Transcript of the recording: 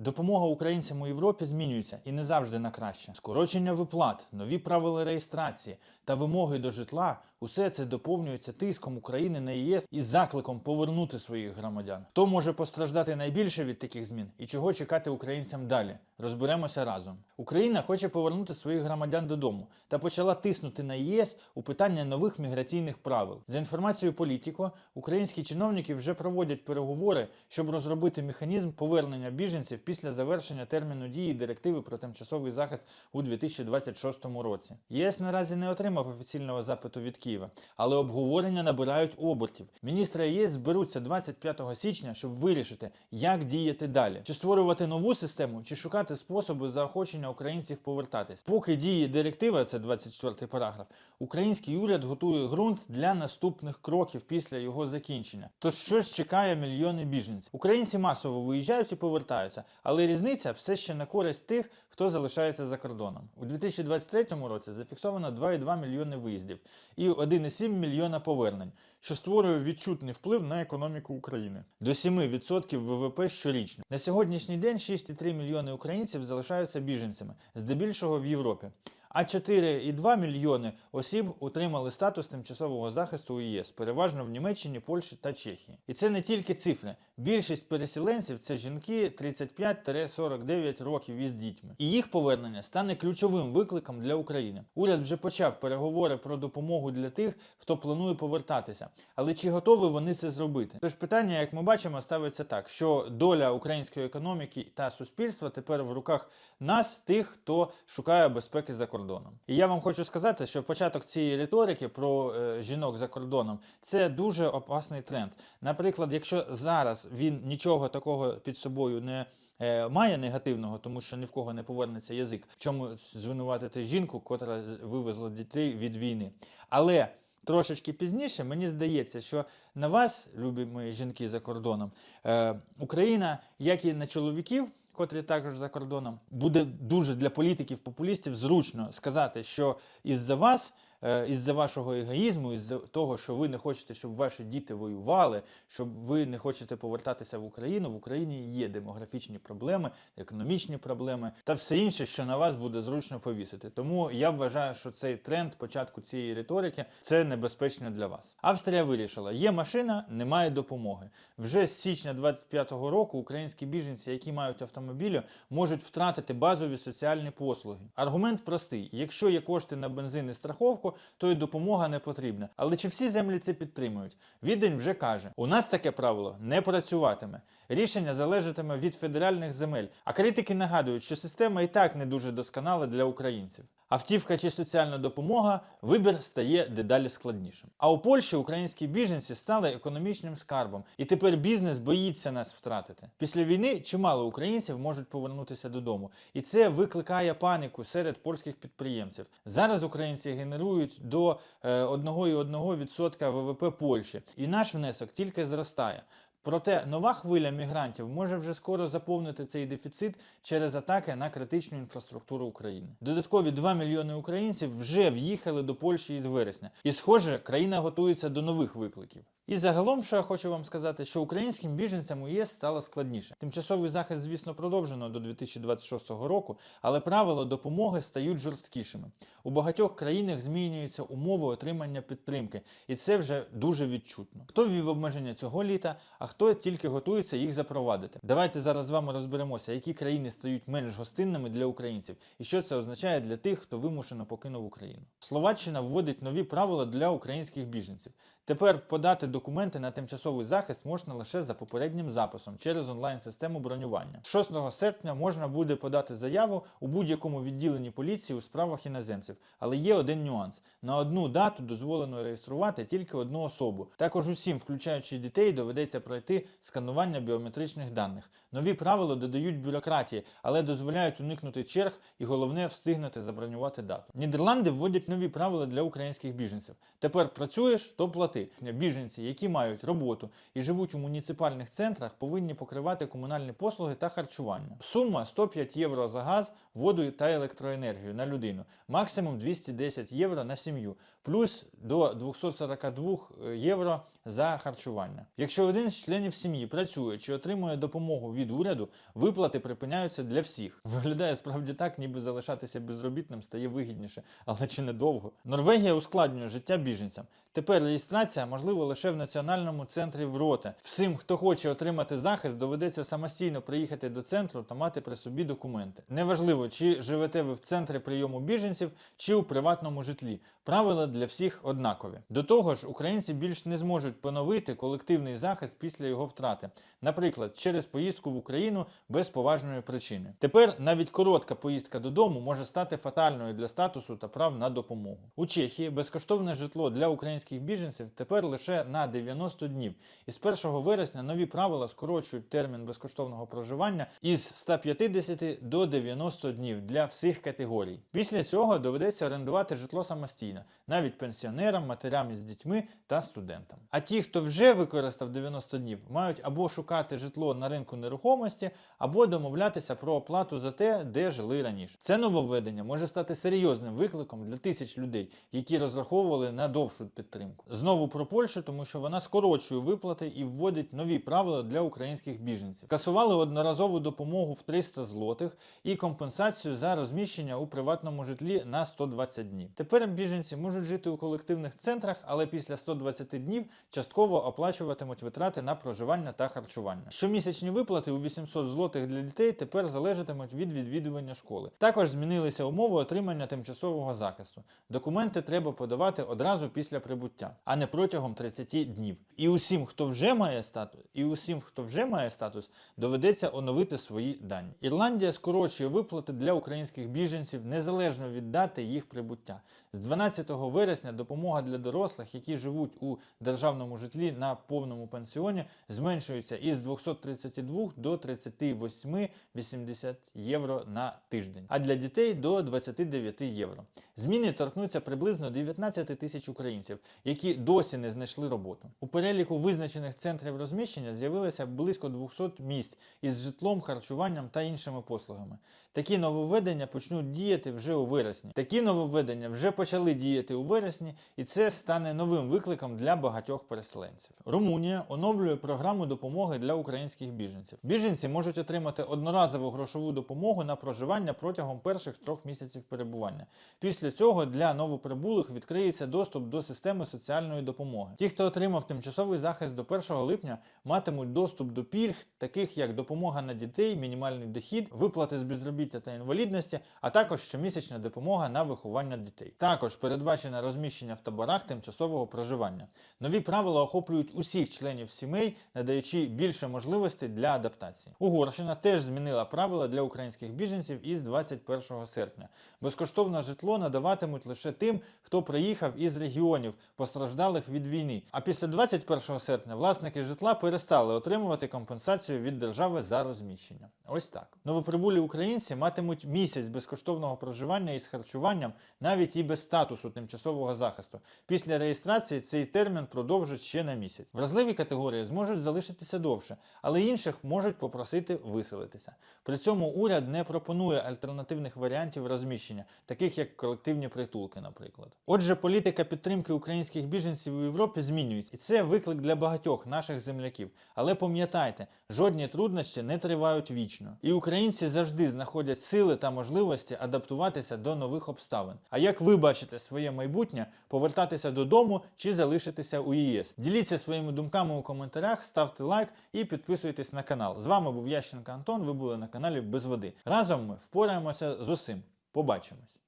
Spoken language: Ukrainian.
Допомога українцям у Європі змінюється і не завжди на краще. Скорочення виплат, нові правила реєстрації та вимоги до житла усе це доповнюється тиском України на ЄС із закликом повернути своїх громадян. Хто може постраждати найбільше від таких змін і чого чекати українцям далі? Розберемося разом. Україна хоче повернути своїх громадян додому та почала тиснути на ЄС у питання нових міграційних правил. За інформацією Політіко, українські чиновники вже проводять переговори, щоб розробити механізм повернення біженців після завершення терміну дії директиви про тимчасовий захист у 2026 році. ЄС наразі не отримав офіційного запиту від Києва, але обговорення набирають обертів. Міністри ЄС зберуться 25 січня, щоб вирішити, як діяти далі, чи створювати нову систему, чи шукати способи заохочення українців повертатись. Поки діє директива, це 24 параграф. Український уряд готує ґрунт для наступних кроків після його закінчення. Тож що ж чекає мільйони біженців? Українці масово виїжджають і повертаються, але різниця все ще на користь тих, хто залишається за кордоном. У 2023 році зафіксовано 2,2 мільйони виїздів і 1,7 мільйона повернень, що створює відчутний вплив на економіку України до 7% ВВП щорічно. На сьогоднішній день 6,3 мільйони українців залишаються біженцями, здебільшого в Європі. А 4,2 мільйони осіб отримали статус тимчасового захисту у ЄС, переважно в Німеччині, Польщі та Чехії. І це не тільки цифри. Більшість переселенців це жінки 35-49 років із дітьми. І їх повернення стане ключовим викликом для України. Уряд вже почав переговори про допомогу для тих, хто планує повертатися. Але чи готові вони це зробити? Тож питання, як ми бачимо, ставиться так: що доля української економіки та суспільства тепер в руках нас, тих, хто шукає безпеки за кордоном. І я вам хочу сказати, що початок цієї риторики про е, жінок за кордоном це дуже опасний тренд. Наприклад, якщо зараз він нічого такого під собою не е, має негативного, тому що ні в кого не повернеться язик, в чому звинуватити жінку, котра вивезла дітей від війни. Але трошечки пізніше мені здається, що на вас, любі мої жінки за кордоном, е, Україна, як і на чоловіків, котрі також за кордоном, буде дуже для політиків, популістів зручно сказати, що із-за вас. Е, Із-за вашого егоїзму, із-за того, що ви не хочете, щоб ваші діти воювали, щоб ви не хочете повертатися в Україну. В Україні є демографічні проблеми, економічні проблеми та все інше, що на вас буде зручно повісити. Тому я вважаю, що цей тренд початку цієї риторики це небезпечно для вас. Австрія вирішила: є машина, немає допомоги. Вже з січня 25-го року українські біженці, які мають автомобілі, можуть втратити базові соціальні послуги. Аргумент простий: якщо є кошти на бензин і страховку, то й допомога не потрібна. Але чи всі землі це підтримують? Відень вже каже: у нас таке правило не працюватиме. Рішення залежатиме від федеральних земель. А критики нагадують, що система і так не дуже досконала для українців. Автівка чи соціальна допомога вибір стає дедалі складнішим. А у Польщі українські біженці стали економічним скарбом, і тепер бізнес боїться нас втратити. Після війни чимало українців можуть повернутися додому, і це викликає паніку серед польських підприємців. Зараз українці генерують до е, 1,1% ВВП Польщі, і наш внесок тільки зростає. Проте нова хвиля мігрантів може вже скоро заповнити цей дефіцит через атаки на критичну інфраструктуру України. Додаткові 2 мільйони українців вже в'їхали до Польщі із вересня, і схоже, країна готується до нових викликів. І загалом, що я хочу вам сказати, що українським біженцям у ЄС стало складніше. Тимчасовий захист, звісно, продовжено до 2026 року, але правила допомоги стають жорсткішими. У багатьох країнах змінюються умови отримання підтримки, і це вже дуже відчутно. Хто ввів обмеження цього літа, а хто тільки готується їх запровадити. Давайте зараз з вами розберемося, які країни стають менш гостинними для українців, і що це означає для тих, хто вимушено покинув Україну. Словаччина вводить нові правила для українських біженців. Тепер подати документи на тимчасовий захист можна лише за попереднім записом через онлайн-систему бронювання. 6 серпня можна буде подати заяву у будь-якому відділенні поліції у справах іноземців, але є один нюанс: на одну дату дозволено реєструвати тільки одну особу. Також усім, включаючи дітей, доведеться пройти сканування біометричних даних. Нові правила додають бюрократії, але дозволяють уникнути черг і головне встигнути забронювати дату. Нідерланди вводять нові правила для українських біженців. Тепер працюєш, то плати. Біженці, які мають роботу і живуть у муніципальних центрах, повинні покривати комунальні послуги та харчування. Сума 105 євро за газ, воду та електроенергію на людину, максимум 210 євро на сім'ю, плюс до 242 євро за харчування. Якщо один з членів сім'ї працює чи отримує допомогу від уряду, виплати припиняються для всіх. Виглядає справді так, ніби залишатися безробітним стає вигідніше, але чи недовго. Норвегія ускладнює життя біженцям. Тепер реєстрація можлива лише в національному центрі в роте. Всім, хто хоче отримати захист, доведеться самостійно приїхати до центру та мати при собі документи. Неважливо, чи живете ви в центрі прийому біженців, чи у приватному житлі. Правила для всіх однакові. До того ж, українці більш не зможуть поновити колективний захист після його втрати, наприклад, через поїздку в Україну без поважної причини. Тепер навіть коротка поїздка додому може стати фатальною для статусу та прав на допомогу. У Чехії безкоштовне житло для українських біженців тепер лише на 90 днів. І з 1 вересня нові правила скорочують термін безкоштовного проживання із 150 до 90 днів для всіх категорій. Після цього доведеться орендувати житло самостійно, навіть пенсіонерам, матерям із дітьми та студентам. А ті, хто вже використав 90 днів, мають або шукати житло на ринку нерухомості, або домовлятися про оплату за те, де жили раніше. Це нововведення може стати серйозним викликом для тисяч людей, які розраховували на довшу підтримку. Знову про Польщу, тому що вона скорочує виплати і вводить нові правила для українських біженців. Касували одноразову допомогу в 300 злотих і компенсацію за розміщення у приватному житлі на 120 днів. Тепер біженці можуть жити у колективних центрах, але після 120 днів частково оплачуватимуть витрати на проживання та харчування. Щомісячні виплати у 800 злотих для дітей тепер залежатимуть від відвідування школи. Також змінилися умови отримання тимчасового захисту. Документи треба подавати одразу після прибуття, а не протягом 30 днів. І усім, хто вже має статус, і усім, хто вже має статус, доведеться оновити свої дані. Ірландія скорочує виплати для українських біженців незалежно від дати їх прибуття. З 12 вересня допомога для дорослих, які живуть у державному житлі на повному пансіоні, зменшується із 232 до 38,80 євро на тиждень, а для дітей до 29 євро. Зміни торкнуться приблизно 19 тисяч українців, які досі не знайшли роботу. У переліку визначених центрів розміщення з'явилося близько 200 місць із житлом, харчуванням та іншими послугами. Такі нововведення почнуть діяти вже у вересні. Такі нововведення вже почали діяти у вересні, і це стане новим викликом для багатьох переселенців. Румунія оновлює програму допомоги для українських біженців. Біженці можуть отримати одноразову грошову допомогу на проживання протягом перших трьох місяців перебування. Після цього для новоприбулих відкриється доступ до системи соціальної допомоги. Ті, хто отримав тимчасовий захист до 1 липня, матимуть доступ до пільг, таких як допомога на дітей, мінімальний дохід, виплати з безробіття та інвалідності, а також щомісячна допомога на виховання дітей. Також передбачене розміщення в таборах тимчасового проживання. Нові правила охоплюють усіх членів сімей, надаючи більше можливостей для адаптації. Угорщина теж змінила правила для українських біженців із 21 серпня. Безкоштовне житло надаватимуть лише тим, хто приїхав із регіонів, постраждалих від війни. А після 21 серпня власники житла перестали отримувати компенсацію від держави за розміщення. Ось так. Новоприбулі українці матимуть місяць безкоштовного проживання із харчуванням, навіть і без статусу тимчасового захисту. Після реєстрації цей термін продовжить ще на місяць. Вразливі категорії зможуть залишитися довше, але інших можуть попросити виселитися. При цьому уряд не пропонує альтернативних варіантів розміщення, таких як колективні притулки, наприклад. Отже, політика підтримки українських біженців у Європі змінюється, і це виклик для багатьох наших земляків. Але пам'ятайте, жодні труднощі не тривають вічно, і українці завжди знаходять сили та можливості адаптуватися до нових обставин. А як ви бачите своє майбутнє, повертатися додому чи залишитися у ЄС? Діліться своїми думками у коментарях, ставте лайк і підписуйтесь на канал. З вами був Ященко Антон. Ви були на каналі Без води. Разом ми впораємося з усім. Побачимось!